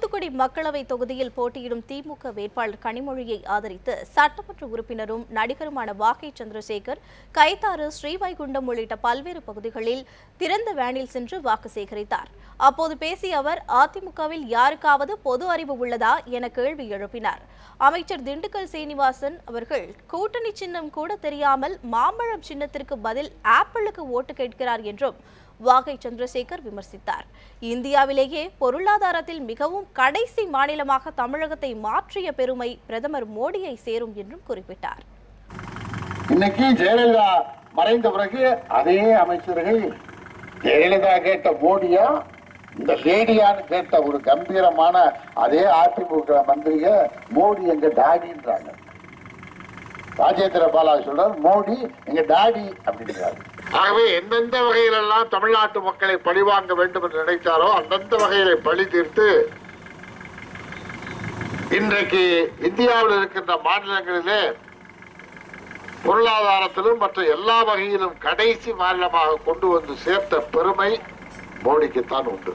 தூத்துக்குடி மக்களவை தொகுதியில் போட்டியிடும் திமுக வேட்பாளர் கனிமொழியை ஆதரித்து சட்டமன்ற உறுப்பினரும் நடிகருமான வாகை சந்திரசேகர் கைத்தாறு ஸ்ரீவைகுண்டம் உள்ளிட்ட பல்வேறு பகுதிகளில் திறந்த வேனில் சென்று வாக்கு சேகரித்தார். அப்போது பேசிய அவர் அதிமுகவில் யாருக்காவது பொது அறிவு உள்ளதா? என கேள்வி எழுப்பினார். அமைச்சர் திண்டுக்கல் சீனிவாசன் அவர்கள் கூட்டணி சின்னம் கூட தெரியாமல் மாம்பழம் சின்னத்திற்கு பதில் ஆப்பிளுக்கு ஓட்டு கேட்கிறார் என்றும் வாகை சந்திரசேகர் விமர்சித்தார். இந்தியாவிலேயே பொருளாதாரத்தில் மிகவும் கடைசி மாநிலமாக தமிழகத்தை மாற்றிய பெருமை பிரதமர் மோடியை சேரும் என்றும் குறிப்பிட்டார். இன்னைக்கு ஜெயலலிதா மறைந்த பிறகு அதே அமைச்சர்கள் ஜெயலலிதா கேட்ட மோடியா இந்த லேடியான்னு கேட்ட ஒரு கம்பீரமான அதே அதிமுக மந்திரிக மோடி எங்க டாடின்றாங்க. ராஜேந்திர பாலாஜி சொல்றார் மோடி எங்க டாடி அப்படின்றாரு ஆகவே எந்தெந்த வகையிலெல்லாம் தமிழ்நாட்டு மக்களை பழிவாங்க வேண்டும் என்று நினைத்தாரோ அந்தந்த வகையில பழி தீர்த்து இன்றைக்கு இந்தியாவில் இருக்கின்ற மாநிலங்களிலே பொருளாதாரத்திலும் மற்ற எல்லா வகையிலும் கடைசி மாநிலமாக கொண்டு வந்து சேர்த்த பெருமை மோடிக்குத்தான் உண்டு.